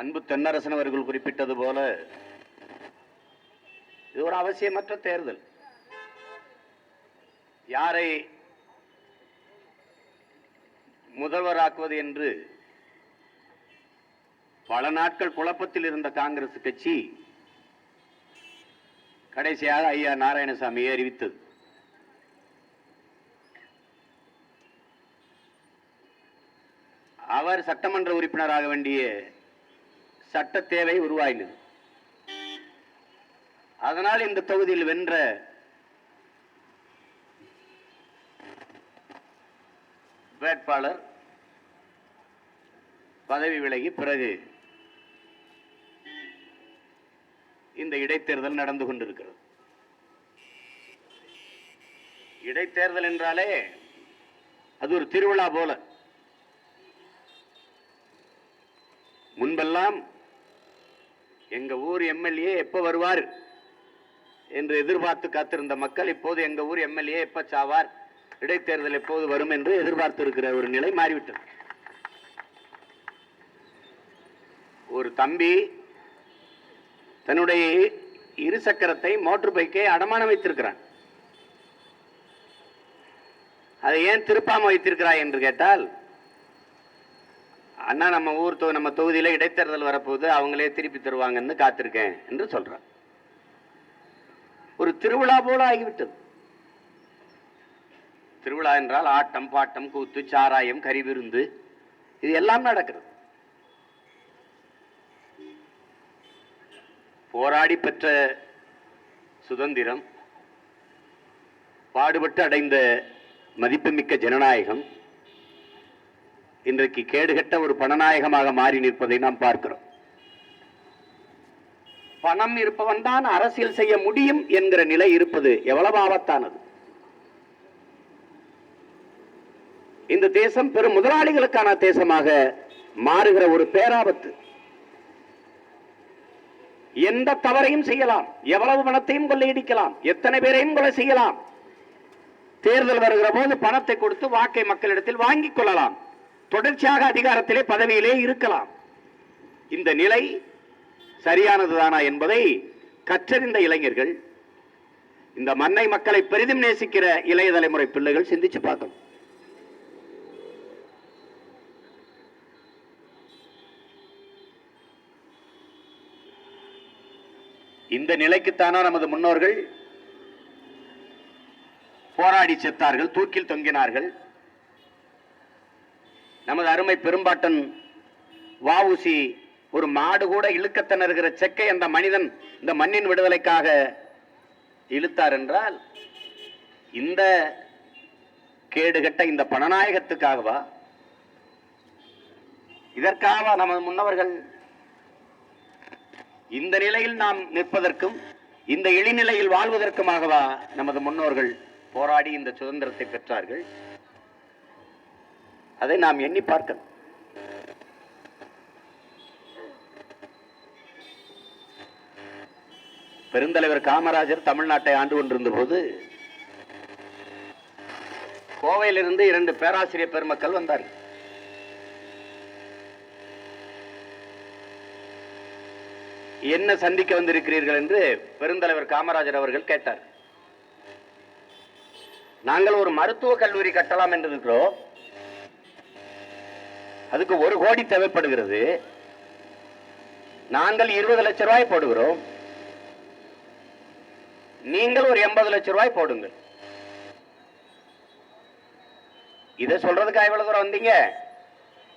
அன்பு தென்னரசன் அவர்கள் குறிப்பிட்டது போல இது ஒரு அவசியமற்ற தேர்தல். யாரை முதல்வராக்குவது என்று பல நாட்கள் குழப்பத்தில் இருந்த காங்கிரஸ் கட்சி கடைசியாக ஐயா நாராயணசாமியை அறிவித்தது. அவர் சட்டமன்ற உறுப்பினராக வேண்டிய சட்ட தேவை உருவாயினது. அதனால் இந்த தொகுதியில் வென்ற வேட்பாளர் பதவி விலகி பிறகு இந்த இடைத்தேர்தல் நடந்து கொண்டிருக்கிறது. இடைத்தேர்தல் என்றாலே அது ஒரு திருவிழா போல. முன்பெல்லாம் எங்க ஊர் எம்எல்ஏ எப்ப வருவார் என்று எதிர்பார்த்து காத்திருந்த மக்கள் இப்போது எங்க ஊர் எம்எல்ஏ எப்ப சாவார்? இடைத்தேர்தல் எப்போது வரும் என்று எதிர்பார்த்து இருக்கிற ஒரு நிலை மாறிவிட்டது. ஒரு தம்பி தன்னுடைய இரு சக்கரத்தை மோட்டர் பைக்கை அடமானம் வைத்திருக்கிறான். அதை ஏன் திருப்பாம வைத்திருக்கிறாய் என்று கேட்டால் அண்ணா நம்ம ஊர் தொ- நம்ம தொகுதியில் இடைத்தேர்தல் வரப்போகுது அவங்களே திருப்பி தருவாங்கன்னு காத்திருக்கேன் என்று சொல்றான் ஒரு திருவிழா போல ஆகிவிட்டது. திருவிழா என்றால் ஆட்டம் பாட்டம் கூத்து சாராயம் கறிவிருந்து இது எல்லாம் நடக்கிறது. போராடி பெற்ற சுதந்திரம் பாடுபட்டு அடைந்த மதிப்புமிக்க ஜனநாயகம் இன்றைக்கு கேடுகட்ட ஒரு பணநாயகமாக மாறி நிற்பதை நாம் பார்க்கிறோம். பணம் இருப்பவன் தான் அரசியல் செய்ய முடியும் என்கிற நிலை இருப்பது எவ்வளவு ஆபத்தானது. இந்த தேசம் பெரும் முதலாளிகளுக்கான தேசமாக மாறுகிற ஒரு பேராபத்து. எந்த தவறையும் செய்யலாம். எவ்வளவு பணத்தையும் கொள்ளையடிக்கலாம். எத்தனை பேரையும் கொலை செய்யலாம். தேர்தல் வருகிற போது பணத்தை கொடுத்து வாக்கை மக்களிடத்தில் வாங்கிக் கொள்ளலாம். தொடர்ச்சியாக அதிகாரத்திலே பதவியிலே இருக்கலாம். இந்த நிலை சரியானதுதானா என்பதை கற்றறிந்த இளைஞர்கள் இந்த மண்ணை மக்களை பெரிதும் நேசிக்கிற இளைய தலைமுறை பிள்ளைகள் சிந்திச்சு பார்க்கணும். இந்த நிலைக்குத்தானா நமது முன்னோர்கள் போராடி செத்தார்கள் தூக்கில் தொங்கினார்கள். நமது அருமை பெரும்பாட்டன் வாவுசி ஒரு மாடு கூட இழுக்க செக்கை அந்த மனிதன் இந்த மண்ணின் விடுதலைக்காக இழுத்தார் என்றால் இந்த கேடுகட்ட இந்த பணநாயகத்துக்காகவா? இதற்காகவா நமது முன்னவர்கள் இந்த நிலையில் நாம் நிற்பதற்கும் இந்த இழிநிலையில் வாழ்வதற்குமாகவா நமது முன்னோர்கள் போராடி இந்த சுதந்திரத்தை பெற்றார்கள்? அதை நாம் எண்ணி பார்க்கணும். பெருந்தலைவர் காமராஜர் தமிழ்நாட்டை ஆண்டு கொண்டிருந்த போது கோவையிலிருந்து இரண்டு பேராசிரியர் பெருமக்கள் வந்தார்கள். என்ன சந்திக்க வந்திருக்கிறீர்கள் என்று பெருந்தலைவர் காமராஜர் அவர்கள் கேட்டார். நாங்கள் ஒரு மருத்துவ கல்லூரி கட்டலாம் என்று இருக்கிறோம். அதுக்கு ஒரு கோடி தேவைப்படுகிறது. நாங்கள் இருபது லட்சம் ரூபாய் போடுகிறோம். நீங்கள் ஒரு எண்பது லட்சம் ரூபாய் போடுங்கள். இதை சொல்றதுக்கு எவ்வளவு தூரம் வந்தீங்க?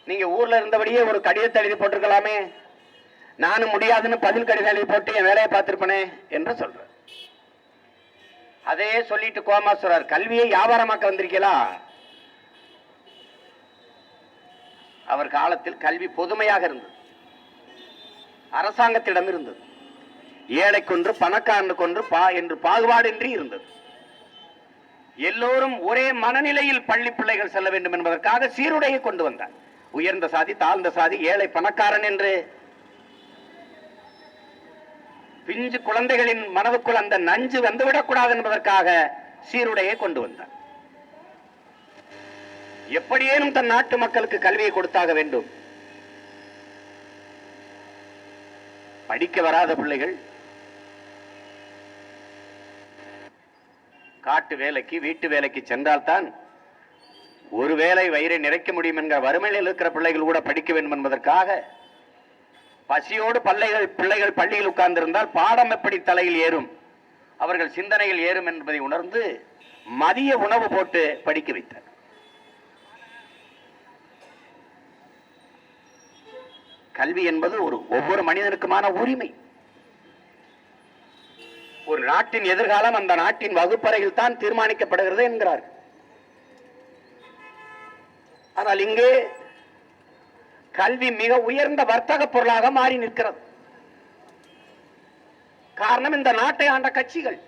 நீங்க ஊர்ல இருந்தபடியே ஒரு கடிதத்தை எழுதி போட்டிருக்கலாமே. நானும் முடியாதுன்னு பதில் கடிதம் எழுதி போட்டு என் வேலையை பார்த்திருப்பனே என்று சொல்றேன். அதே சொல்லிட்டு கோமாசுரர் கல்வியை வியாபாரமாக்க வந்திருக்கீங்களா? அவர் காலத்தில் கல்வி பொதுமையாக இருந்தது. அரசாங்கத்திடம் இருந்தது. ஏழை கொன்று பணக்காரனு கொன்று பா என்று பாகுபாடின்றி இருந்தது. எல்லோரும் ஒரே மனநிலையில் பள்ளி பிள்ளைகள் செல்ல வேண்டும் என்பதற்காக சீருடையை கொண்டு வந்தார். உயர்ந்த சாதி தாழ்ந்த சாதி ஏழை பணக்காரன் என்று. பிஞ்சு குழந்தைகளின் மனதுக்குள் அந்த நஞ்சு வந்துவிடக்கூடாது என்பதற்காக சீருடையை கொண்டு வந்தார். எப்படியேனும் தன் நாட்டு மக்களுக்கு கல்வியை கொடுத்தாக வேண்டும். படிக்க வராத பிள்ளைகள் காட்டு வேலைக்கு வீட்டு வேலைக்கு சென்றால்தான் ஒரு வேளை வயிறை நிறைக்க முடியும் என்கிற வறுமையில் இருக்கிற பிள்ளைகள் கூட படிக்க வேண்டும் என்பதற்காக பசியோடு பிள்ளைகள் பிள்ளைகள் பள்ளியில் உட்கார்ந்திருந்தால் பாடம் எப்படி தலையில் ஏறும்? அவர்கள் சிந்தனையில் ஏறும் என்பதை உணர்ந்து மதிய உணவு போட்டு படிக்க வைத்தார் கல்வி என்பது ஒரு ஒவ்வொரு மனிதனுக்குமான உரிமை. ஒரு நாட்டின் எதிர்காலம் அந்த நாட்டின் வகுப்பறையில் தான் தீர்மானிக்கப்படுகிறது என்கிறார். ஆனால் இங்கே கல்வி மிக உயர்ந்த வர்த்தக பொருளாக மாறி நிற்கிறது. காரணம் இந்த நாட்டை ஆண்ட கட்சிகள்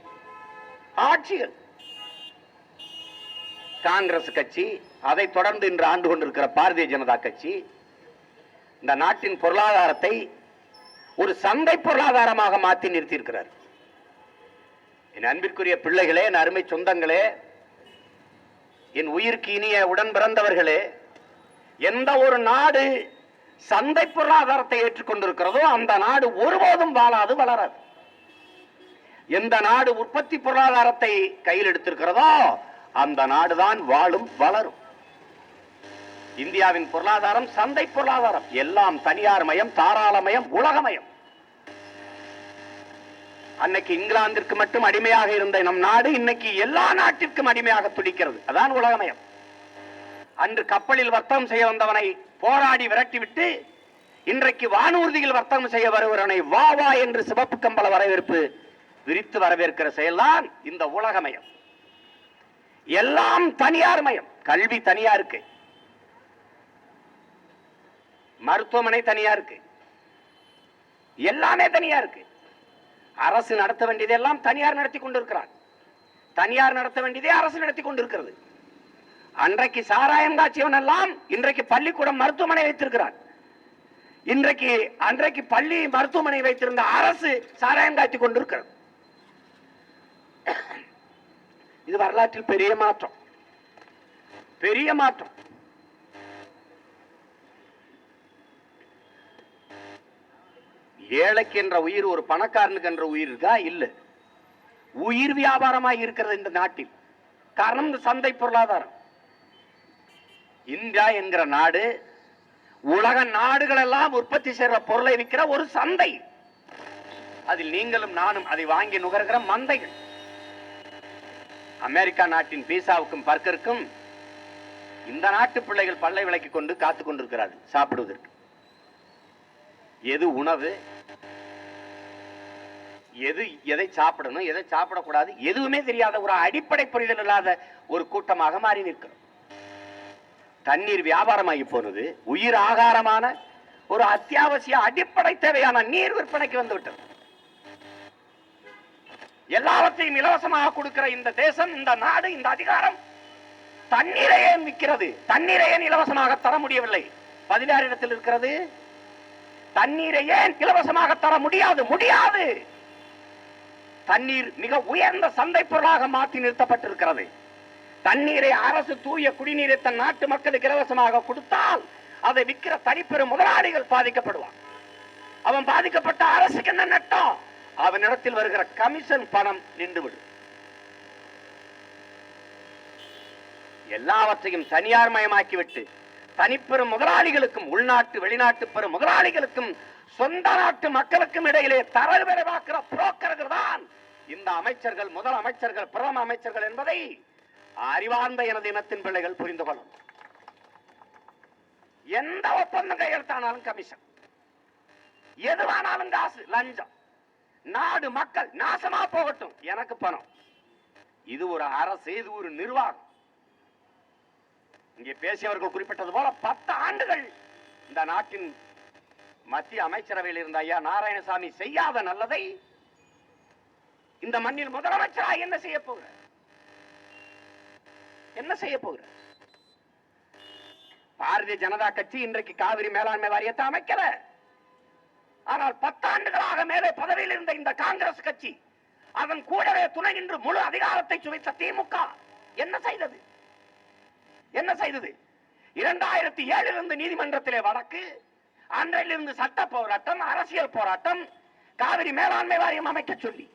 ஆட்சிகள். காங்கிரஸ் கட்சி அதை தொடர்ந்து இன்று ஆண்டு கொண்டிருக்கிற பாரதிய ஜனதா கட்சி இந்த நாட்டின் பொருளாதாரத்தை ஒரு சந்தை பொருளாதாரமாக மாற்றி நிறுத்தியிருக்கிறார். என் அன்பிற்குரிய பிள்ளைகளே என் அருமை சொந்தங்களே என் உயிருக்கு இனிய உடன் பிறந்தவர்களே எந்த ஒரு நாடு சந்தை பொருளாதாரத்தை ஏற்றுக்கொண்டிருக்கிறதோ அந்த நாடு ஒருபோதும் வாழாது வளராது. எந்த நாடு உற்பத்தி பொருளாதாரத்தை கையில் எடுத்திருக்கிறதோ அந்த நாடுதான் வாழும் வளரும். இந்தியாவின் பொருளாதாரம் சந்தை பொருளாதாரம். எல்லாம் தனியார் மயம் தாராளமயம் உலகமயம் அன்னைக்கு இங்கிலாந்திற்கு மட்டும் அடிமையாக இருந்த நம் நாடு இன்னைக்கு எல்லா நாட்டிற்கும் அடிமையாக துடிக்கிறது. அதான் உலகமயம் அன்று கப்பலில் வர்த்தகம் செய்ய வந்தவனை போராடி விரட்டிவிட்டு இன்றைக்கு வானூர்தியில் வர்த்தகம் செய்ய வருகிறவனை வா வா என்று சிவப்பு கம்பள வரவேற்பு விரித்து வரவேற்கிற செயல்தான் இந்த உலகமயம் எல்லாம் தனியார் மயம். கல்வி தனியாருக்கு மருத்துவமனை தனியா இருக்கு. எல்லாமே தனியா இருக்கு. அரசு நடத்த வேண்டியதெல்லாம் தனியார் நடத்தி கொண்டிருக்கிறார். தனியார் நடத்த வேண்டியதே அரசு நடத்தி கொண்டிருக்கிறது. அன்றைக்கு சாராயம் காட்சியவன் எல்லாம் இன்றைக்கு பள்ளிக்கூடம் மருத்துவமனை வைத்திருக்கிறார். இன்றைக்கு அன்றைக்கு பள்ளி மருத்துவமனை வைத்திருந்த அரசு சாராயம் காட்சி கொண்டிருக்கிறது. இது வரலாற்றில் பெரிய மாற்றம். பெரிய மாற்றம். ஏழைக்கு என்ற உயிர் ஒரு பணக்காரனுக்கு என்ற உயிர் இருக்கா இல்ல. உயிர் வியாபாரமாக இருக்கிறது இந்த நாட்டில். காரணம் இந்த சந்தை பொருளாதாரம். இந்தியா என்கிற நாடு உலக நாடுகள் எல்லாம் உற்பத்தி செய்கிற பொருளை விற்கிற ஒரு சந்தை. அதில் நீங்களும் நானும் அதை வாங்கி நுகர்கிற மந்தைகள். அமெரிக்கா நாட்டின் பீசாவுக்கும் பர்க்கருக்கும் இந்த நாட்டு பிள்ளைகள் பல்லை விளக்கி கொண்டு காத்துக் கொண்டிருக்கிறார்கள் சாப்பிடுவதற்கு. எது உணவு எது எதை சாப்பிடணும் எதை சாப்பிடக்கூடாது எதுவுமே தெரியாத ஒரு அடிப்படை புரிதல் இல்லாத ஒரு கூட்டமாக மாறி நிற்கிறோம். தண்ணீர் வியாபாரமாகி போனது உயிர் ஆகாரமான ஒரு அத்தியாவசிய அடிப்படை தேவையான நீர் விற்பனைக்கு வந்து விட்டது. எல்லாவற்றையும் இலவசமாக கொடுக்கிற இந்த தேசம் இந்த நாடு இந்த அதிகாரம் தண்ணீரை ஏன் விற்கிறது. தண்ணீரை ஏன் இலவசமாக தர முடியவில்லை. பதினாறு இடத்தில் இருக்கிறது தண்ணீரை ஏன் இலவசமாக தர முடியாது? முடியாது! தண்ணீர் மிக உயர்ந்த சந்தை பொருளாக மாற்றி நிறுத்தப்பட்டிருக்கிறது. தண்ணீரை அரசு தூய குடிநீரை தன் நாட்டு மக்களுக்கு இலவசமாக கொடுத்தால் அதை விற்கிற தனிப்பெரும் முதலாளிகள் பாதிக்கப்படுவான் அவன் பாதிக்கப்பட்ட அரசுக்கு என்ன நட்டம்? அவனிடத்தில் வருகிற கமிஷன் பணம் நின்றுவிடும். எல்லாவற்றையும் தனியார் மயமாக்கிவிட்டு தனிப்பெரும் முதலாளிகளுக்கும் உள்நாட்டு வெளிநாட்டு பெரும் முதலாளிகளுக்கும் சொந்த நாட்டு மக்களுக்கும் இடையிலே தரவு விரைவாக்குற புரோக்கர்கள் தான் இந்த அமைச்சர்கள் முதல் அமைச்சர்கள் பிரதம அமைச்சர்கள் என்பதை அறிவார்ந்த எனது இனத்தின் பிள்ளைகள் புரிந்து கொள்ளும். எந்த ஒப்பந்தம் கையெழுத்தானாலும் கமிஷன் எதுவானாலும் காசு லஞ்சம். நாடு மக்கள் நாசமா போகட்டும் எனக்கு பணம். இது ஒரு அரசு இது ஒரு நிர்வாகம். இங்கே பேசியவர்கள் குறிப்பிட்டது போல பத்து ஆண்டுகள் இந்த நாட்டின் மத்திய அமைச்சரவையில் இருந்த ஐயா நாராயணசாமி செய்யாத நல்லதை இந்த மண்ணில் முதலமைச்சராக என்ன செய்ய போகிற என்ன செய்ய போகிற பாரதிய ஜனதா கட்சி இன்றைக்கு காவிரி மேலாண்மை வாரியத்தை அமைக்கல. ஆனால் பத்தாண்டுகளாக மேலே பதவியில் இருந்த இந்த காங்கிரஸ் கட்சி அதன் கூடவே துணை நின்று முழு அதிகாரத்தை சுவைத்த திமுக. என்ன செய்தது? என்ன செய்தது? இரண்டாயிரத்தி ஏழிலிருந்து நீதிமன்றத்திலே வழக்கு அன்றையிலிருந்து சட்ட போராட்டம் அரசியல் போராட்டம் காவிரி மேலாண்மை வாரியம் அமைக்க சொல்லி.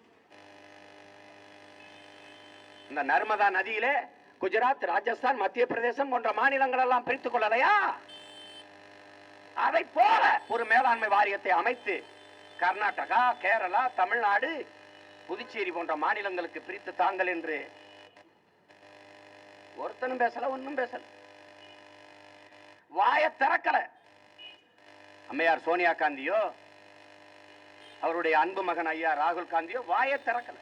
இந்த நர்மதா நதியிலே குஜராத் ராஜஸ்தான் மத்திய பிரதேசம் போன்ற மாநிலங்கள் எல்லாம் பிரித்துக் கொள்ளலையா? அதை போல ஒரு மேலாண்மை வாரியத்தை அமைத்து கர்நாடகா கேரளா தமிழ்நாடு புதுச்சேரி போன்ற மாநிலங்களுக்கு பிரித்து தாங்கள் என்று ஒருத்தனும் பேசல ஒன்னும் பேசல. வாய திறக்கல. அம்மையார் சோனியா காந்தியோ அவருடைய அன்பு மகன் ஐயா ராகுல் காந்தியோ வாய திறக்கல.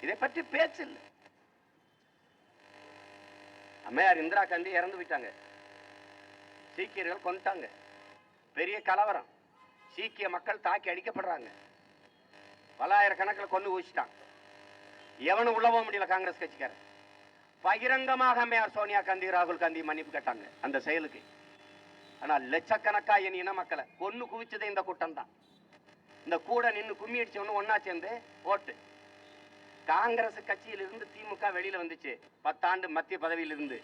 இதை பற்றி பேச்சு இல்லை. அம்மையார் இந்திரா காந்தி இறந்து போயிட்டாங்க. சீக்கியர்கள் கொண்டுட்டாங்க பெரிய கலவரம். சீக்கிய மக்கள் தாக்கி அடிக்கப்படுறாங்க. பல்லாயிரக்கணக்கில் கொண்டு ஊசிட்டான் எவனும் உள்ள போக முடியல காங்கிரஸ் கட்சிக்காரன். பகிரங்கமாக மேயர் சோனியா காந்தி ராகுல் காந்தி மன்னிப்பு கேட்டாங்க அந்த செயலுக்கு. ஆனால் லட்சக்கணக்கா என் இன மக்களை கொன்னு குவிச்சது இந்த கூட்டம் தான் இந்த கூட நின்று கும்மி அடிச்சவனு ஒன்னா சேர்ந்து ஓட்டு. காங்கிரஸ் கட்சியிலிருந்து திமுக வெளியில வந்துச்சு. பத்தாண்டு மத்திய பதவியில் இருந்து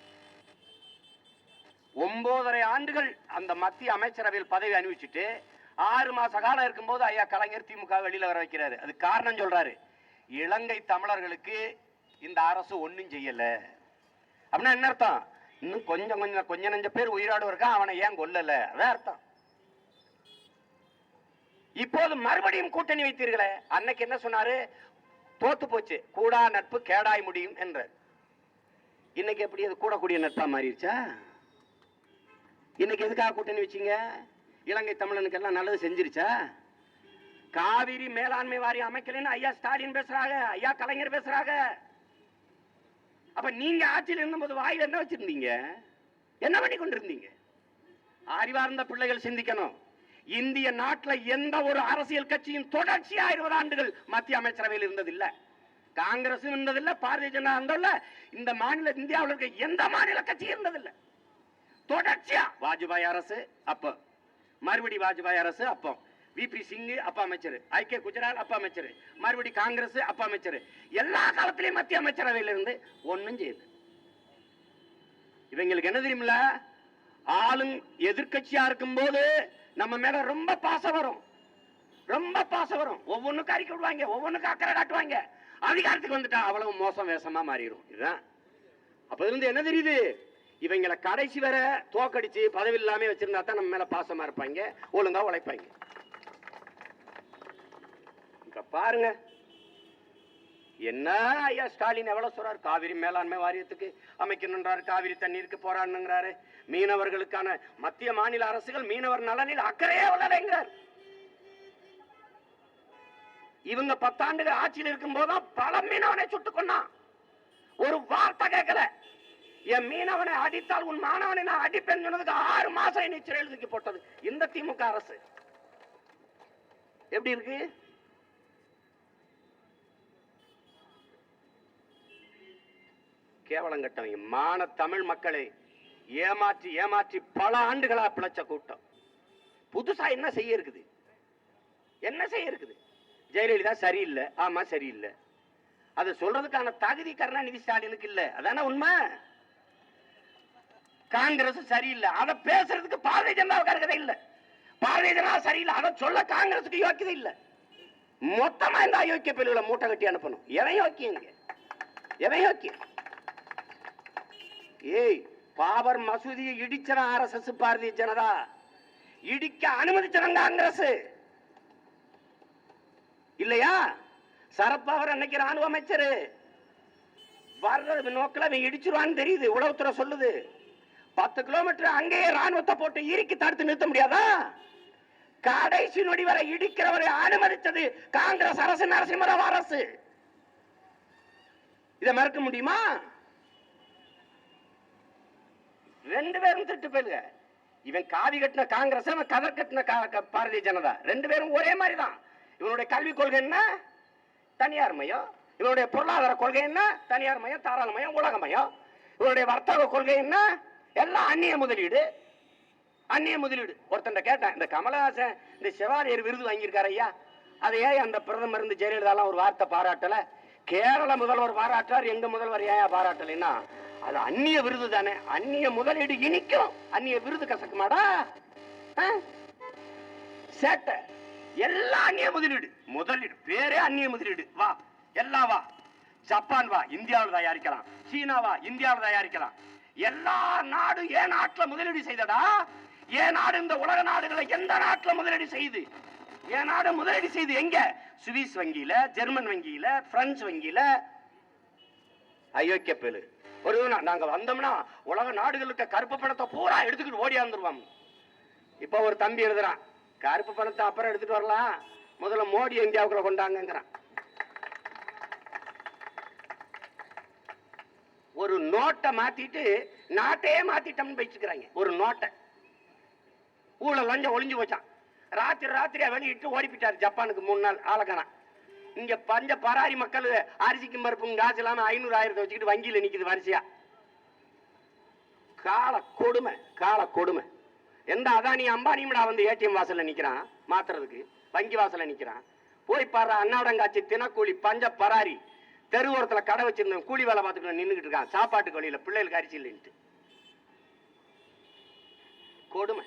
ஒன்பதரை ஆண்டுகள் அந்த மத்திய அமைச்சரவையில் பதவி அனுபவிச்சுட்டு ஆறு மாச காலம் இருக்கும்போது ஐயா கலைஞர் திமுக வெளியில வர வைக்கிறாரு. அது காரணம் சொல்றாரு. இலங்கை தமிழர்களுக்கு இந்த அரசு ஒன்றும் செய்யலை. அப்படின்னா என்ன அர்த்தம்? இன்னும் கொஞ்சம் கொஞ்சம் கொஞ்சம் நஞ்ச பேர் உயிரோடு இருக்கான் அவனை ஏன் கொல்லலை? அதான் அர்த்தம். இப்போது மறுபடியும் கூட்டணி வைத்தீர்களே. அன்னைக்கு என்ன சொன்னாரு? தோத்து போச்சு. கூடா நட்பு கேடாய் முடியும் என்றார். இன்னைக்கு எப்படி அது கூடக்கூடிய நட்பா மாறிடுச்சா? இன்னைக்கு எதுக்காக கூட்டணி வச்சீங்க? இலங்கை தமிழனுக்கு எல்லாம் நல்லது செஞ்சிருச்சா? காவிரி மேலாண்மை வாரியம் அமைக்கலன்னு ஐயா ஸ்டாலின் பேசுறாங்க. ஐயா கலைஞர் பேசுறாங்க. அப்ப நீங்க ஆட்சியில் இருந்தபோது வாயில் என்ன வச்சிருந்தீங்க? என்ன பண்ணி கொண்டிருந்தீங்க? அறிவார்ந்த பிள்ளைகள் சிந்திக்கணும். இந்திய நாட்டில் எந்த ஒரு அரசியல் கட்சியும் தொடர்ச்சியா இருபது ஆண்டுகள் மத்திய அமைச்சரவையில் இருந்ததில்லை. காங்கிரசும் இருந்ததில்லை பாரதிய ஜனதா இருந்ததில்ல. இந்த மாநில இந்தியாவில் இருக்க எந்த மாநில கட்சியும் இருந்ததில்லை. தொடர்ச்சியா? வாஜ்பாய் அரசு அப்போ. மறுபடி வாஜ்பாய் அரசு அப்போ. விபி சிங் அப்ப அமைச்சர் ஐக்கிய குஜராத் அப்ப அமைச்சர் மறுபடி காங்கிரஸ் அப்ப அமைச்சர். எல்லா காலத்திலையும் மத்திய அமைச்சரவையில் இருந்து ஒன்றும் செய்யுது இவங்களுக்கு என்ன தெரியுமில்ல? ஆளும் எதிர்க்கட்சியா இருக்கும்போது நம்ம மேல ரொம்ப பாசம் வரும். ரொம்ப பாசம் வரும். ஒவ்வொன்றுக்கும் அறிக்கை விடுவாங்க ஒவ்வொன்றுக்கும் அக்கறை காட்டுவாங்க. அதிகாரத்துக்கு வந்துட்டா அவ்வளவு மோசம் வேஷமா மாறிடும் இதுதான். அப்ப இருந்து என்ன தெரியுது? இவங்களை கடைசி வரை தோக்கடிச்சு பதவி இல்லாம வச்சிருந்தா தான் நம்ம மேல பாசமா இருப்பாங்க ஒழுங்கா உழைப்பாங்க. இருக்க பாருங்க. என்ன ஐயா ஸ்டாலின் எவ்வளவு சொல்றாரு? காவிரி மேலாண்மை வாரியத்துக்கு அமைக்கணுன்றாரு காவிரி தண்ணீருக்கு போராடணுங்கிறாரு. மீனவர்களுக்கான மத்திய மாநில அரசுகள் மீனவர் நலனில் அக்கறையே உள்ளலைங்கிறார். இவங்க பத்தாண்டுகள் ஆட்சியில் இருக்கும் போதும் பல மீனவனை சுட்டுக் கொண்டான் ஒரு வார்த்தை கேட்கல. என் மீனவனை அடித்தால் உன் மாணவனை நான் அடிப்பேன் சொன்னதுக்கு ஆறு மாசம் என்னை சிறையில் தூக்கி போட்டது. இந்த திமுக அரசு. எப்படி இருக்கு? கேவலம் கட்டவங்க மான தமிழ் மக்களை ஏமாற்றி ஏமாற்றி பல ஆண்டுகளாக பிழைச்ச கூட்டம். புதுசாக என்ன செய்ய இருக்குது? என்ன செய்ய இருக்குது? ஜெயலலிதா சரியில்லை. ஆமாம் சரியில்லை. அதை சொல்றதுக்கான தகுதி கருணாநிதி ஸ்டாலினுக்கு இல்லை. அதான உண்மை? காங்கிரஸ் சரியில்லை. அதை பேசுறதுக்கு பாரதிய ஜனதாவுக்கு அருகதை இல்லை. பாரதிய ஜனதா சரியில்லை. அதை சொல்ல காங்கிரஸுக்கு யோக்கியதை இல்லை. மொத்தமா இந்த அயோக்கிய பிள்ளைகளை மூட்டை கட்டி அனுப்பணும். எவன் யோக்கியங்க எவன் யோக்கியம் ஏய் பாபர் மசூதியை இடிச்சன ஆர்எஸ்எஸ் பாரதிய ஜனதா. இடிக்க அனுமதிச்சனங்க காங்கிரஸ். இல்லையா? சரத்பவர் அன்னைக்கு ராணுவ அமைச்சர். வர்றது நோக்கில் அவன் இடிச்சிருவான்னு தெரியுது. உளவுத்துறை சொல்லுது. பத்து கிலோமீட்டர் அங்கேயே ராணுவத்தை போட்டு இறுக்கி தடுத்து நிறுத்த முடியாதா? கடைசி நொடி வரை இடிக்கிறவரை அனுமதித்தது காங்கிரஸ் அரசு நரசிம்மராவ் அரசு. இதை மறக்க முடியுமா? ரெண்டு பேரும் திட்டு போயிருங்க இவன் காவி கட்டின காங்கிரஸ் அவன் கதர் கட்டின பாரதிய ஜனதா. ரெண்டு பேரும் ஒரே மாதிரி தான் இவனுடைய கல்விக் கொள்கை என்ன? தனியார் மையம். இவனுடைய பொருளாதார கொள்கை என்ன? தனியார் மையம் தாராள மையம் உலக மையம். இவனுடைய வர்த்தக கொள்கை என்ன? எல்லாம் அந்நிய முதலீடு. அந்நிய முதலீடு. ஒருத்தன் கேட்டேன் இந்த கமலஹாசன் இந்த சிவாரியர் விருது வாங்கியிருக்காரு ஐயா. அதை ஏன் அந்த பிரதமர் இருந்து ஜெயலலிதாலாம் ஒரு வார்த்தை பாராட்டல? கேரள முதல்வர் பாராட்டார் எங்க முதல்வர் ஏன் பாராட்டலைன்னா அது அந்நிய விருது தானே. அந்நிய முதலீடு இனிக்கும். அந்நிய விருது கசக்குமாடா? ஆ? சேட்டை. எல்லாம் அந்நிய முதலீடு. முதலீடு. பேரே அந்நிய முதலீடு. வா. எல்லாம் வா. ஜப்பான் வா. இந்தியாவில் தயாரிக்கலாம். சீனா வா. இந்தியாவில் தயாரிக்கலாம். எல்லா நாடும் ஏன் நாட்டில் முதலீடு செய்தடா? ஏன் நாடு இந்த உலக நாடுகளை எந்த நாட்டில் முதலீடு செய்து? ஏன் நாடு முதலீடு செய்து எங்க? சுவிஸ் வங்கியில ஜெர்மன் வங்கியில பிரெஞ்சு வங்கியில. அயோக்கிய பேலு ஒரு நாங்க வந்தோம்னா உலக நாடுகளுக்கு கருப்பு பணத்தை பூரா எடுத்துக்கிட்டு ஓடியாந்துருவோம் இப்ப ஒரு தம்பி எழுதுறான் கருப்பு பணத்தை அப்புறம் எடுத்துட்டு வரலாம். முதல்ல மோடி இந்தியாவுக்குள்ள கொண்டாங்கிறான் ஒரு நோட்டை மாத்திட்டு நாட்டையே மாத்திட்டோம்னு வச்சுக்கிறாங்க. ஒரு நோட்டை. ஊழல் லஞ்சம் ஒளிஞ்சு போச்சான் ராத்திரி ராத்திரியா வெளியிட்டு ஓடிப்பிட்டார் ஜப்பானுக்கு மூணு நாள் ஆளக்கானா. இங்க பஞ்ச பராரி மக்கள் அரிசிக்கும் பருப்பும் காசு இல்லாம ஐநூறு ஆயிரத்தை வச்சுக்கிட்டு வங்கியில நிக்குது வரிசையா. கால கொடுமை கால கொடுமை. எந்த அதானி அம்பானியும்டா வந்து ஏடிஎம் வாசல்ல நிக்கிறான் மாத்துறதுக்கு வங்கி வாசல்ல நிக்கிறான். போய் பாரு அன்னாடங்காட்சி தினக்கூலி பஞ்ச பராரி. தெருவோரத்துல கடை வச்சிருந்தவன் கூலி வேலை பார்த்துக்கணும் நின்னுகிட்டு இருக்கான். சாப்பாட்டுக்கு வழியில பிள்ளைகளுக்கு அரிசி இல்லைன்ட்டு. கொடுமை.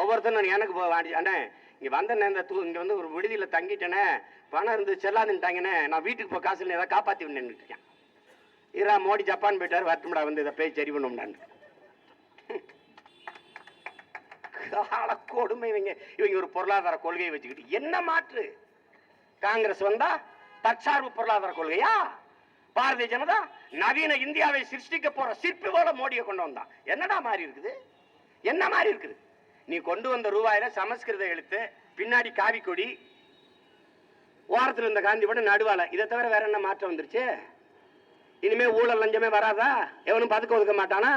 ஒவ்வொருத்தரும் எனக்கு அண்ணே இங்க வந்த நேரம் தூ இங்க வந்து ஒரு விடுதியில தங்கிட்டேனே பணம் இருந்து செல்லாதுன்ட்டாங்கண்ணே நான் வீட்டுக்கு போய் காசு இல்லை ஏதாவது காப்பாற்றி நின்றுட்டு இருக்கேன். இரா மோடி ஜப்பான் போயிட்டார் வரட்டும்டா வந்து இதை பேய் சரி பண்ணும்டான்னு. கால கொடுமை இவங்க. இவங்க ஒரு பொருளாதார கொள்கையை வச்சுக்கிட்டு. என்ன மாற்று? காங்கிரஸ் வந்தா தற்சார்பு பொருளாதார கொள்கையா? பாரதிய ஜனதா நவீன இந்தியாவை சிருஷ்டிக்க போற சிற்பி போல மோடியை கொண்டு வந்தான் என்னடா மாறி இருக்குது? என்ன மாறி இருக்குது? நீ கொண்டு வந்த ரூபாயில சமஸ்கிருத எழுத்து பின்னாடி காவி கொடி ஓரத்தில் இருந்த காந்தி படம் நடுவால இதை தவிர வேற என்ன மாற்றம் வந்துருச்சு? இனிமே ஊழல் லஞ்சமே வராதா? எவனும் பதுக்க ஒதுக்க மாட்டானா?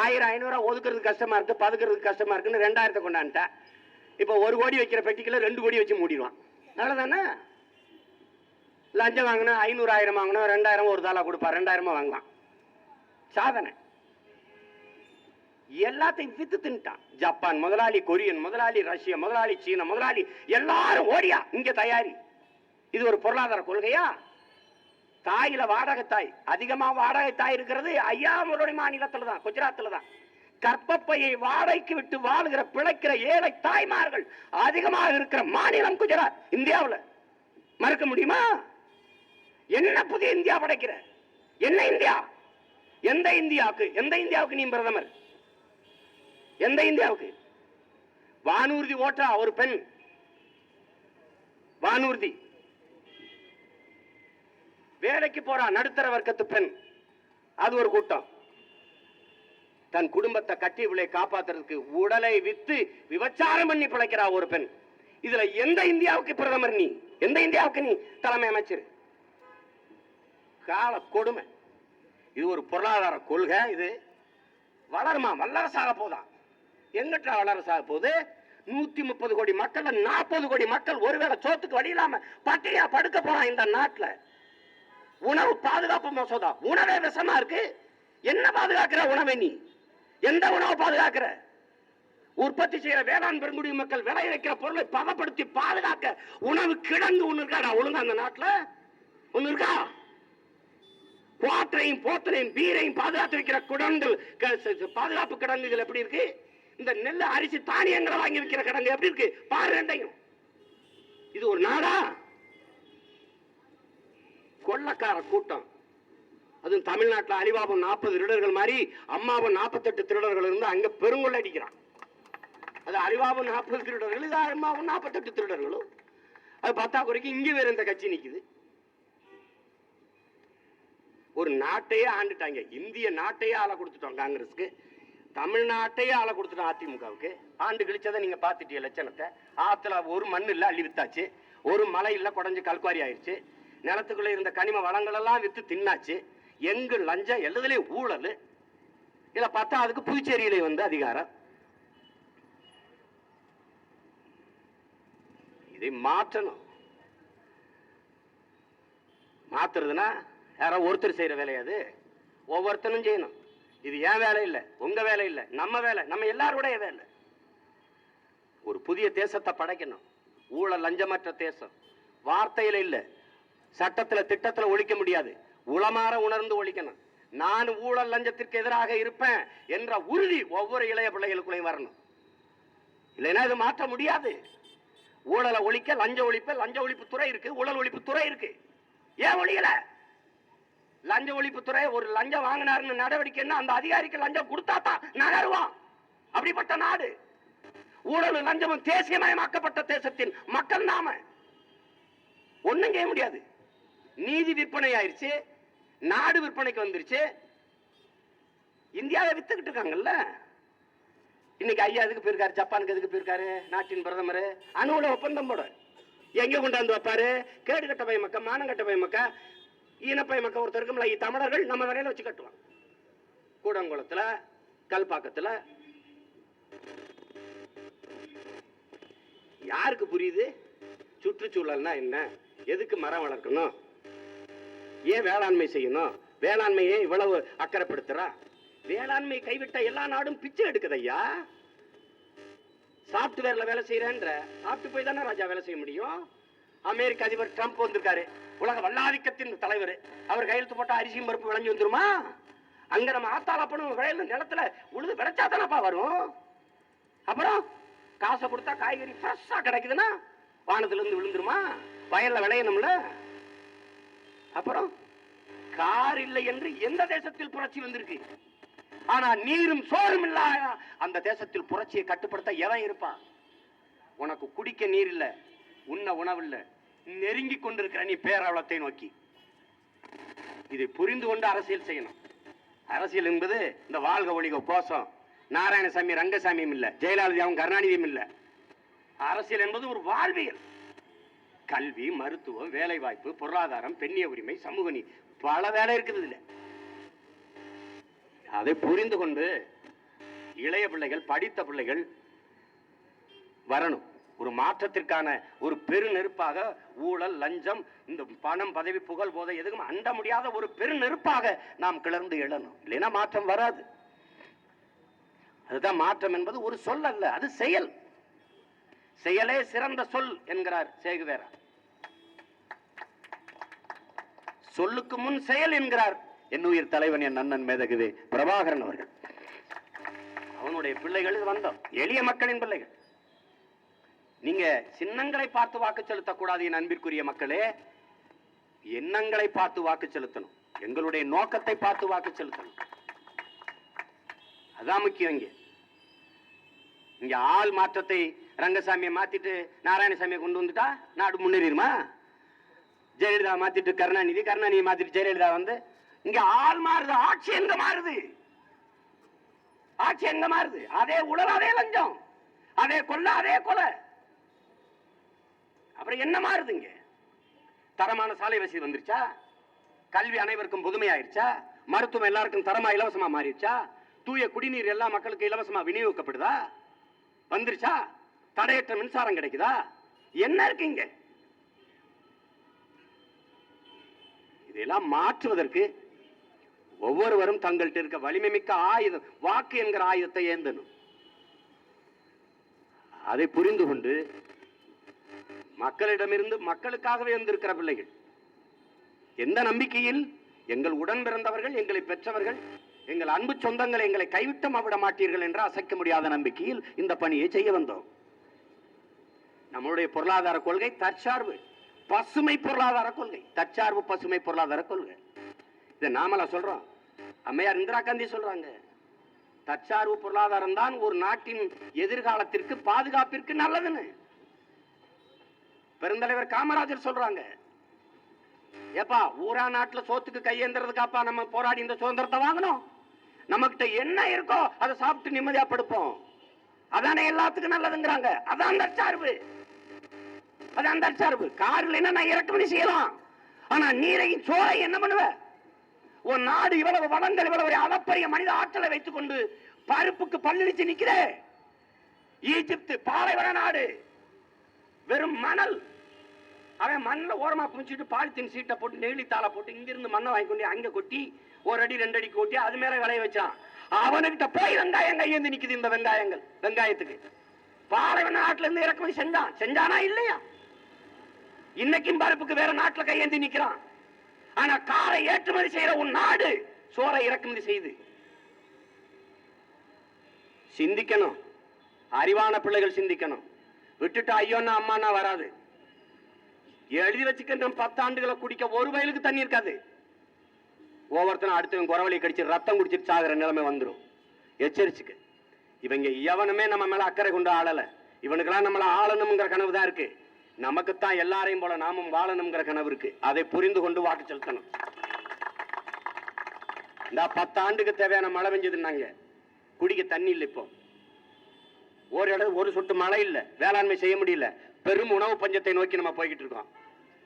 ஆயிரம் ஐநூறுரூவா ஒதுக்குறது கஷ்டமா இருக்கு பதுக்கிறதுக்கு கஷ்டமா இருக்குன்னு ரெண்டாயிரத்தை கொண்டான்ட்டேன் இப்போ ஒரு கோடி வைக்கிற பெட்டிக்குள்ள ரெண்டு கோடி வச்சு மூடிடுவான். நல்லதானே லஞ்சம் வாங்கினா ஐநூறு ஆயிரம் வாங்கினா ரெண்டாயிரம் ஒரு தாளா கொடுப்பான் ரெண்டாயிரமா வாங்கலாம் சாதனை. எல்லாத்தையும் வித்து தின்ட்டான். ஜப்பான் முதலாளி கொரியன் முதலாளி ரஷ்யா முதலாளி சீனா முதலாளி எல்லாரும் ஓடியா இங்க தயாரி. இது ஒரு பொருளாதார கொள்கையா? தாயில வாடகை தாய் அதிகமா வாடகை தாய் இருக்கிறது ஐயாமலுடைய மாநிலத்துல தான் குஜராத்ல தான். கற்பப்பையை வாடகைக்கு விட்டு வாழுகிற பிழைக்கிற ஏழை தாய்மார்கள் அதிகமாக இருக்கிற மாநிலம் குஜராத் இந்தியாவில். மறுக்க முடியுமா? என்ன புதிய இந்தியா படைக்கிற? என்ன இந்தியா? எந்த இந்தியாவுக்கு? எந்த இந்தியாவுக்கு நீ பிரதமர்? எந்த இந்தியாவுக்கு? வானூர்தி ஓட்டா ஒரு பெண். வானூர்தி. வேலைக்கு போறான் நடுத்தர வர்க்கத்து பெண். அது ஒரு கூட்டம். தன் குடும்பத்தை கட்டி விளை காப்பாத்துறதுக்கு உடலை வித்து விபச்சாரம் பண்ணி பிழைக்கிறா ஒரு பெண். இதுல எந்த இந்தியாவுக்கு பிரதமர் நீ? எந்த இந்தியாவுக்கு நீ? தலைமை அமைச்சர். கால கொடுமை. இது ஒரு பொருளாதார கொள்கை இது. வளருமா? வல்லரசாக போதான் எங்கிட்ட வல்லரசாக போகுது? நூத்தி முப்பது கோடி மக்கள் நாற்பது கோடி மக்கள் ஒருவேளை சோத்துக்கு வழி இல்லாம பட்டியா படுக்க போறான் இந்த நாட்டுல. உணவு பாதுகாப்பு மசோதா. உணவே விஷமா இருக்கு. என்ன பாதுகாக்கிற உணவை நீ? எந்த உணவை பாதுகாக்கிற? உற்பத்தி செய்யற வேளாண் பெருங்குடி மக்கள் விளை வைக்கிற பொருளை பதப்படுத்தி பாதுகாக்க உணவு கிடங்கு ஒண்ணு நான் ஒழுங்கா அந்த நாட்டுல. ஒண்ணு இருக்கா? குவாற்றையும் போத்தனையும் பீரையும் பாதுகாத்து வைக்கிற குடங்கள் பாதுகாப்பு கிடங்குகள் எப்படி இருக்கு? இந்த நெல் அரிசி தானியங்களை வாங்கி வைக்கிற கிடங்கு எப்படி இருக்கு? பாரு ரெண்டையும். இது ஒரு நாடா? கொள்ளக்கார கூட்டம். அதுவும் தமிழ்நாட்டில் அலிபாபம் நாற்பது திருடர்கள் மாதிரி அம்மாவும் நாற்பத்தெட்டு திருடர்கள் இருந்து அங்க பெருங்கொள்ள அடிக்கிறான். அது அலிபாபம் நாற்பது திருடர்கள் இது அம்மாவும் நாற்பத்தெட்டு திருடர்களும். அது பத்தாக்குறைக்கு இங்கே வேற இந்த கட்சி நிற்குது ஒரு நாட்டையே ஆண்டுட்டாங்க. இந்திய நாட்டையே ஆள கொடுத்துட்டோம் காங்கிரஸ்க்கு. தமிழ்நாட்டையே ஆள கொடுத்துட்டோம் அதிமுகவுக்கு. ஆண்டு கழிச்சதை நீங்க பாத்துட்டீங்க லட்சணத்தை. ஆத்துல ஒரு மண் இல்லை அள்ளி வித்தாச்சு. ஒரு மலை இல்லை குடஞ்சு கல்குவாரி ஆயிடுச்சு நிலத்துக்குள்ள இருந்த கனிம வளங்கள் எல்லாம் வித்து தின்னாச்சு. எங்கு லஞ்சம் எல்லாத்துலயும் ஊழல். இதை பார்த்தா அதுக்கு புதுச்சேரியில வந்து அதிகாரம். இதை மாற்றணும். மாத்துறதுன்னா யாரோ ஒருத்தர் செய்யற வேலையாது ஒவ்வொருத்தனும் செய்யணும். இது ஏன் வேலை இல்லை உங்க வேலை இல்லை நம்ம வேலை நம்ம எல்லாருடைய வேலை. ஒரு புதிய தேசத்தை படைக்கணும். ஊழல் லஞ்சமற்ற தேசம். வார்த்தையில இல்லை. சட்டத்தில் திட்டத்தில் ஒழிக்க முடியாது. உளமாற உணர்ந்து ஒழிக்கணும். நான் ஊழல் லஞ்சத்திற்கு எதிராக இருப்பேன் என்ற உறுதி ஒவ்வொரு இளைய பிள்ளைகளுக்குள்ளேயும் வரணும். இல்லைன்னா இது மாற்ற முடியாது. ஊழலை ஒழிக்க லஞ்ச ஒழிப்பு லஞ்ச ஒழிப்பு துறை இருக்கு ஊழல் ஒழிப்பு துறை இருக்கு. ஏன் ஒழியல? லஞ்ச ஒழிப்பு துறை ஒரு லஞ்சம் வாங்கினாருன்னு நடவடிக்கைன்னா அந்த அதிகாரிக்கு லஞ்சம் கொடுத்தா தான் நகருவான் அப்படிப்பட்ட நாடு. ஊழல் லஞ்சமும் தேசியமயமாக்கப்பட்ட தேசத்தின் மக்கள் நாம. ஒண்ணும் செய்ய முடியாது. நீதி விற்பனை ஆயிடுச்சு நாடு விற்பனைக்கு வந்துருச்சு. இந்தியாவை வித்துக்கிட்டு இருக்காங்கல்ல? இன்னைக்கு ஐயா எதுக்கு போயிருக்காரு? ஜப்பானுக்கு எதுக்கு போயிருக்காரு? நாட்டின் பிரதமர் அணுகுல ஒப்பந்தம் போட. எங்க கொண்டாந்து வைப்பாரு. கேடு கட்ட பைய மக்கா மானம் கட்ட பைய மக்கா ஈனப்பை மக்கள் ஒருத்தருக்கும் இ தமிழர்கள் நம்ம வரையில வச்சு கட்டுவோம் கூடங்குளத்துல கல்பாக்கத்துல. யாருக்கு புரியுது? சுற்றுச்சூழல்னா என்ன? எதுக்கு மரம் வளர்க்கணும்? ஏன் வேளாண்மை செய்யணும்? வேளாண்மையை இவ்வளவு அக்கறைப்படுத்துறா? வேளாண்மை கைவிட்ட எல்லா நாடும் பிச்சை எடுக்குது ஐயா சாப்ட்வேர்ல வேலை செய்யறேன்ற. சாப்பிட்டு போய் தானே ராஜா வேலை செய்ய முடியும்? அமெரிக்க அதிபர் ட்ரம்ப் வந்திருக்காரு. உலக வல்லாதிக்கத்தின் தலைவர். அவர் கையெழுத்து போட்டா அரிசியும் பருப்பு விளைஞ்சு வந்துருமா? அங்க நம்ம ஆத்தாளப்பனும் விளையில நிலத்துல உழுது விளைச்சா தானப்பா வரும்? அப்புறம் காசை கொடுத்தா காய்கறி ஃப்ரெஷ்ஷாக கிடைக்குதுன்னா வானத்துல இருந்து விழுந்துருமா? வயல்ல விளையணும்ல? அப்புறம் கார் இல்லை என்று எந்த தேசத்தில் புரட்சி வந்திருக்கு? ஆனா நீரும் சோறும் இல்ல அந்த தேசத்தில் புரட்சியை கட்டுப்படுத்த எவன் இருப்பான்? உனக்கு குடிக்க நீர் இல்ல உண்ண உணவு இல்ல நெருங்கி கொண்டிருக்கிற நீ பேரவலத்தை நோக்கி. இதை புரிந்து கொண்டு அரசியல் செய்யணும். அரசியல் என்பது இந்த வாழ்க ஒழிக கோஷம். நாராயணசாமி ரங்கசாமியும் இல்ல ஜெயலலிதாவும் கருணாநிதியும் இல்ல. அரசியல் என்பது ஒரு வாழ்வியல். கல்வி மருத்துவம் வேலை வாய்ப்பு பொருளாதாரம் பெண்ணிய உரிமை சமூக நீ பல வேலை இருக்குது இல்ல அதை புரிந்து கொண்டு இளைய பிள்ளைகள் படித்த பிள்ளைகள் வரணும். ஒரு மாற்றத்திற்கான ஒரு பெரு நெருப்பாக ஊழல் லஞ்சம் இந்த பணம் பதவி புகழ் போதை எதுவும் அண்ட முடியாத ஒரு பெரு நெருப்பாக நாம் கிளர்ந்து எழணும். இல்லைன்னா மாற்றம் வராது. அதுதான் மாற்றம் என்பது ஒரு சொல் அல்ல அது செயல். செயலே சிறந்த சொல் என்கிறார் சேகுவேரா. சொல்லுக்கு முன் செயல் என்கிறார். என் உயிர் தலைவன் என் அண்ணன் மேதகுவே பிரபாகரன் அவர்கள். அவனுடைய பிள்ளைகள் வந்தோம். எளிய மக்களின் பிள்ளைகள். நீங்க சின்னங்களை பார்த்து வாக்கு செலுத்தக்கூடாது என் அன்பிற்குரிய மக்களே. எண்ணங்களை பார்த்து வாக்கு செலுத்தணும். எங்களுடைய நோக்கத்தை பார்த்து வாக்கு செலுத்தணும். அதான் முக்கியம் இங்க. இங்க ஆள் மாற்றத்தை ரங்கசாமியை மாத்திட்டு நாராயணசாமியை கொண்டு வந்துட்டா நாடு முன்னேறிடுமா? ஜெயலலிதா மாத்திட்டு கருணாநிதி கருணாநிதி மாத்திட்டு ஜெயலலிதா வந்து இங்க ஆள் மாறுது ஆட்சி எங்க மாறுது? ஆட்சி எங்க மாறுது? அதே உடல் அதே லஞ்சம் அதே கொல்ல அதே கொலை. அப்புறம் என்ன மாறுது இங்க? தரமான சாலை வசதி வந்துருச்சா? கல்வி அனைவருக்கும் புதுமையாயிருச்சா? மருத்துவம் எல்லாருக்கும் தரமா இலவசமா மாறிடுச்சா? தூய குடிநீர் எல்லா மக்களுக்கும் இலவசமா விநியோகிக்கப்படுதா? வந்துருச்சா? தடையற்ற மின்சாரம் கிடைக்குதா? என்ன இருக்கீங்க இதெல்லாம் மாற்றுவதற்கு ஒவ்வொருவரும் தங்கள்கிட்ட இருக்க வலிமை மிக்க ஆயுதம் வாக்கு என்கிற ஆயுதத்தை ஏந்தணும். அதை புரிந்து கொண்டு மக்களிடமிருந்து மக்களுக்காகவே வந்திருக்கிற பிள்ளைகள் எந்த நம்பிக்கையில்? எங்கள் உடன் பிறந்தவர்கள் எங்களை பெற்றவர்கள் எங்கள் அன்பு சொந்தங்கள் எங்களை கைவிட்டம் விட மாட்டீர்கள் என்று அசைக்க முடியாத நம்பிக்கையில் இந்த பணியை செய்ய வந்தோம். நம்மளுடைய பொருளாதார கொள்கை தற்சார்பு பசுமை பொருளாதார கொள்கை. தற்சார்பு பசுமை பொருளாதார கொள்கை. இதை நாமளா சொல்றோம். அம்மையார் இந்திரா காந்தி சொல்றாங்க. தற்சார்பு பொருளாதாரம் தான் ஒரு நாட்டின் எதிர்காலத்திற்கு பாதுகாப்பிற்கு நல்லதுன்னு. பெருந்தலைவர் காமராஜர் சொல்றாங்க. ஏப்பா ஊரா நாட்டுல சோத்துக்கு கையேந்துறதுக்காப்பா நம்ம போராடி இந்த சுதந்திரத்தை வாங்கணும் நம்மகிட்ட என்ன இருக்கோ அதை சாப்பிட்டு நிம்மதியா படுப்போம். அதானே எல்லாத்துக்கும் நல்லதுங்கிறாங்க. அதான் தற்சார்பு. அதான் தற்சார்பு காரில் என்ன நான் இறக்குமதி செய்யலாம்? ஆனா நீரையும் சோரை என்ன பண்ணுவ? உன் நாடு இவ்வளவு வளங்கள் இவ்வளவு ஒரு அளப்பரிய மனித ஆற்றலை வைத்துக் கொண்டு பருப்புக்கு பல்லிடிச்சு நிக்கிறே? ஈஜிப்து பாலைவன நாடு. வெறும் மணல். அவன் மண்ணில் ஓரமாக குமிச்சிட்டு பாலித்தீன் சீட்டை போட்டு நெகிழி போட்டு இங்கிருந்து மண்ணை வாங்கி கொண்டு அங்கே கொட்டி ஒரு அடி ரெண்டு அடி கொட்டி அது மேலே விளைய வச்சான். அவனுக்கிட்ட போய் வெங்காயம் கையேந்து நிற்கிது இந்த வெங்காயங்கள் வெங்காயத்துக்கு. பாலைவன நாட்டிலேருந்து இறக்குமதி செஞ்சான். செஞ்சானா இல்லையா? இன்னைக்கும் பருப்புக்கு வேற நாட்டுல கையேந்தி நிக்கிறான். ஆனா காரை ஏற்றுமதி செய்யற உன் நாடு சோறை இறக்குமதி செய்து சிந்திக்கணும். அறிவான பிள்ளைகள் சிந்திக்கணும். விட்டுட்டு ஐயோன்னா அம்மானா வராது. எழுதி வச்சுக்க பத்தாண்டுகளை குடிக்க ஒரு வயலுக்கு தண்ணி இருக்காது. ஒவ்வொருத்தனும் அடுத்தவன் குறவழி கடிச்சு ரத்தம் குடிச்சிட்டு சாகுற நிலைமை வந்துடும் எச்சரிச்சுக்க. இவங்க எவனுமே நம்ம மேல அக்கறை கொண்டு ஆளலை. இவனுக்கெல்லாம் நம்மள ஆளணுங்கிற கனவு தான் இருக்கு. நமக்குத்தான் எல்லாரையும் போல நாமும் வாழணுங்கிற கனவு இருக்கு. அதை புரிந்து கொண்டு வாக்கு செலுத்தணும். இந்த பத்தாண்டுக்கு தேவையான மழை பெஞ்சதுன்னாங்க. குடிக்க தண்ணி இல்லை இப்போ. ஒரு இடம் ஒரு சொட்டு மழை இல்லை. வேளாண்மை செய்ய முடியல. பெரும் உணவு பஞ்சத்தை நோக்கி நம்ம போய்கிட்டு இருக்கோம்.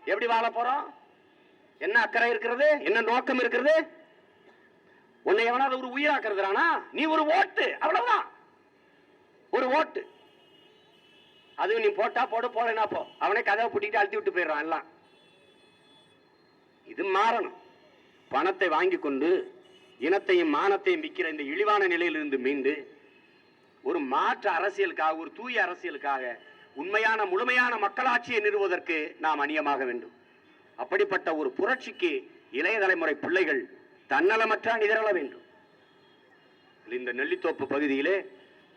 எப்படி வாழ போறோம்? என்ன அக்கறை இருக்கிறது? என்ன நோக்கம் இருக்கிறது? உன்னை எவனாவது ஒரு உயிராக்குறதுறானா? நீ ஒரு ஓட்டு. அவ்வளவுதான். ஒரு ஓட்டு. அதுவும் நீ போட்டா போட போடனா போ. அவனே கதவை பூட்டிட்டு அழுத்தி விட்டு போயிடுறான் எல்லாம். இது மாறணும். பணத்தை வாங்கி கொண்டு இனத்தையும் மானத்தையும் விற்கிற இந்த இழிவான நிலையிலிருந்து மீண்டு ஒரு மாற்று அரசியலுக்காக ஒரு தூய அரசியலுக்காக உண்மையான முழுமையான மக்களாட்சியை நிறுவதற்கு நாம் அணியமாக வேண்டும். அப்படிப்பட்ட ஒரு புரட்சிக்கு இளைய தலைமுறை பிள்ளைகள் தன்னலமற்ற நிதிரள வேண்டும். இந்த நெல்லித்தோப்பு பகுதியிலே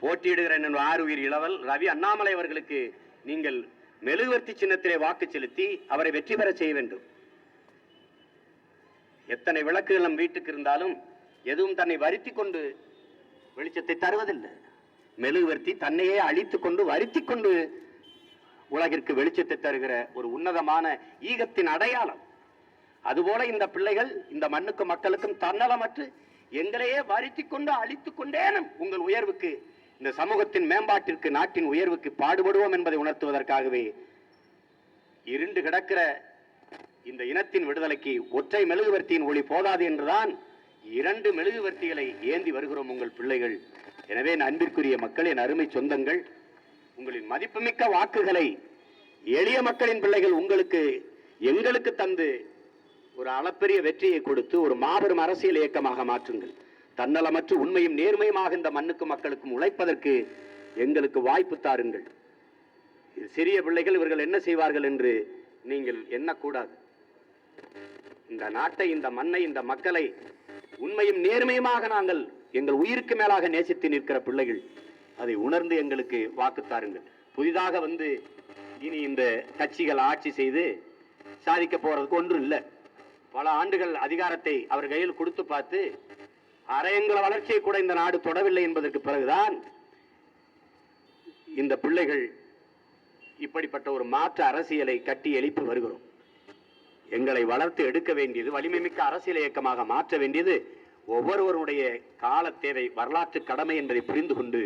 போட்டியிடுகிற ஆறு உயிர் இளவல் ரவி அண்ணாமலை அவர்களுக்கு நீங்கள் மெழுகுவர்த்தி சின்னத்திலே வாக்கு செலுத்தி அவரை வெற்றி பெற செய்ய வேண்டும். எத்தனை விளக்குகள் நம் வீட்டுக்கு இருந்தாலும் எதுவும் தன்னை வருத்தி கொண்டு வெளிச்சத்தை தருவதில்லை. மெழுகுவர்த்தி தன்னையே அழித்துக் கொண்டு வருத்தி கொண்டு உலகிற்கு வெளிச்சத்தை தருகிற ஒரு உன்னதமான ஈகத்தின் அடையாளம். அதுபோல இந்த பிள்ளைகள் இந்த மண்ணுக்கும் மக்களுக்கும் தன்னலமற்று எங்களையே வருத்தி கொண்டு அழித்துக் கொண்டேனும் உங்கள் உயர்வுக்கு இந்த சமூகத்தின் மேம்பாட்டிற்கு நாட்டின் உயர்வுக்கு பாடுபடுவோம் என்பதை உணர்த்துவதற்காகவே இருண்டு கிடக்கிற இந்த இனத்தின் விடுதலைக்கு ஒற்றை மெழுகுவர்த்தியின் ஒளி போதாது என்றுதான் இரண்டு மெழுகுவர்த்திகளை ஏந்தி வருகிறோம் உங்கள் பிள்ளைகள். எனவே என் அன்பிற்குரிய மக்கள் என் அருமை சொந்தங்கள் உங்களின் மதிப்புமிக்க வாக்குகளை எளிய மக்களின் பிள்ளைகள் உங்களுக்கு எங்களுக்கு தந்து ஒரு அளப்பெரிய வெற்றியை கொடுத்து ஒரு மாபெரும் அரசியல் இயக்கமாக மாற்றுங்கள். தன்னலமற்று உண்மையும் நேர்மையுமாக இந்த மண்ணுக்கும் மக்களுக்கும் உழைப்பதற்கு எங்களுக்கு வாய்ப்பு தாருங்கள். இது சிறிய பிள்ளைகள் இவர்கள் என்ன செய்வார்கள் என்று நீங்கள் எண்ணக்கூடாது. இந்த நாட்டை இந்த மண்ணை இந்த மக்களை உண்மையும் நேர்மையுமாக நாங்கள் எங்கள் உயிருக்கு மேலாக நேசித்து நிற்கிற பிள்ளைகள் அதை உணர்ந்து எங்களுக்கு வாக்கு தாருங்கள். புதிதாக வந்து இனி இந்த கட்சிகள் ஆட்சி செய்து சாதிக்க போறதுக்கு ஒன்றும் இல்லை. பல ஆண்டுகள் அதிகாரத்தை அவர் கையில் கொடுத்து பார்த்து அரையங்கள வளர்ச்சியை கூட இந்த நாடு தொடவில்லை என்பதற்கு பிறகுதான் இந்த பிள்ளைகள் இப்படிப்பட்ட ஒரு மாற்று அரசியலை கட்டி எழுப்பி வருகிறோம். எங்களை வளர்த்து எடுக்க வேண்டியது வலிமைமிக்க அரசியல் இயக்கமாக மாற்ற வேண்டியது ஒவ்வொருவருடைய கால தேவை வரலாற்று கடமை என்பதை புரிந்து கொண்டு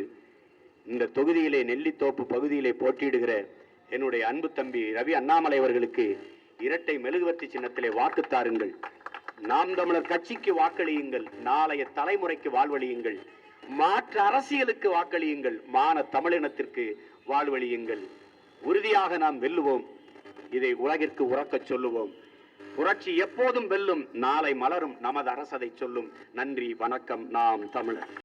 இந்த தொகுதியிலே நெல்லித்தோப்பு பகுதியிலே போட்டியிடுகிற என்னுடைய அன்பு தம்பி ரவி அண்ணாமலை அவர்களுக்கு இரட்டை மெழுகுவர்த்தி சின்னத்திலே வாக்கு தாருங்கள். நாம் தமிழர் கட்சிக்கு வாக்களியுங்கள் நாளைய தலைமுறைக்கு வாழ்வழியுங்கள் மாற்று அரசியலுக்கு வாக்களியுங்கள் மான தமிழினத்திற்கு வாழ்வழியுங்கள். உறுதியாக நாம் வெல்லுவோம். இதை உலகிற்கு உறக்கச் சொல்லுவோம். புரட்சி எப்போதும் வெல்லும் நாளை மலரும் நமது அரசதை சொல்லும். நன்றி வணக்கம் நாம் தமிழர்.